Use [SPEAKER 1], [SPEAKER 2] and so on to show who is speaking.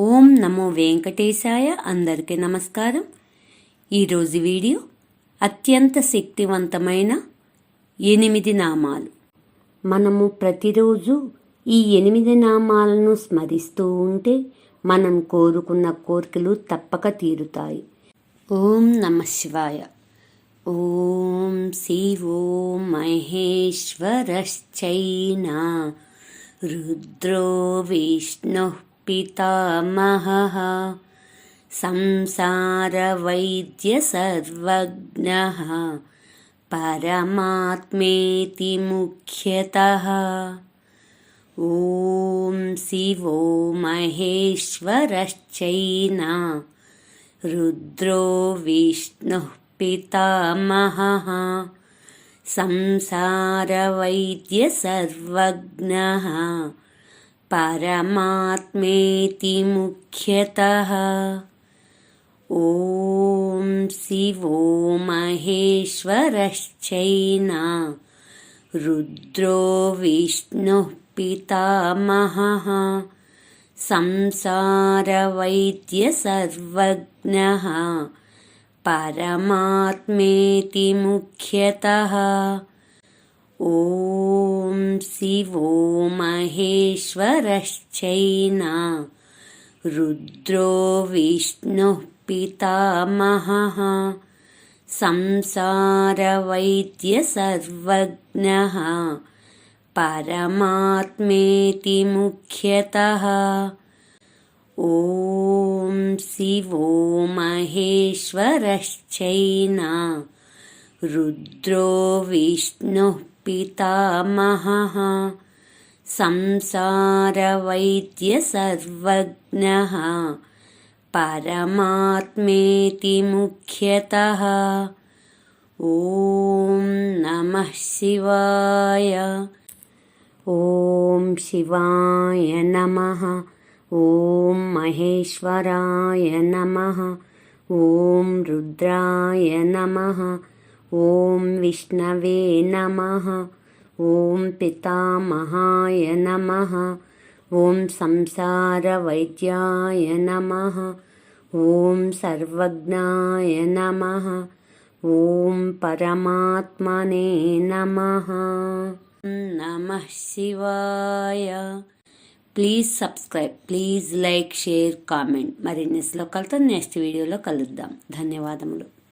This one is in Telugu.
[SPEAKER 1] ఓం నమో వెంకటేశాయ అందరికీ నమస్కారం. ఈరోజు వీడియో అత్యంత శక్తివంతమైన ఎనిమిది నామాలు. మనము ప్రతిరోజు ఈ ఎనిమిది నామాలను స్మరిస్తూ ఉంటే మనం కోరుకున్న కోరికలు తప్పక తీరుతాయి. ఓం నమ శివాయ. ఓం శివో మహేశ్వరశ్చైనా. రుద్రో విష్ణు पितामहः संसारवैद्यसर्वज्ञः। परमात्मेति मुख्यतः। ॐ शिवो महेश्वरश्चैना। रुद्रो विष्णुः पितामहः। संसारवैद्यसर्वज्ञः परमात्मेति मुख्यतः ॐ शिवो महेश्वरश्चैना रुद्रो विष्णुः पितामहः संसारवैद्यसर्वज्ञः परमात्मेति मुख्यतः ॐ शिवो महेश्वरश्चैना रुद्रो विष्णुः पितामहः संसारवैद्यसर्वज्ञः परमात्मेति मुख्यतः ॐ शिवो महेश्वरश्चैना रुद्रो विष्णुः पितामहः। संसारवैद्यसर्वज्ञः। परमात्मेति मुख्यतः। ॐ नमः शिवाय। ॐ शिवाय नमः। ॐ महेश्वराय नमः। ॐ रुद्राय नमः ॐ विष्णवे नमः ॐ पितामहाय नमः ॐ संसारवैद्याय नमः ॐ सर्वज्ञाय नमः ॐ परमात्मने नमः नमः शिवाय please subscribe please like share comment మరిన్ని శ్లోకాలతో నెక్స్ట్ వీడియోలో కలుద్దాం ధన్యవాదములు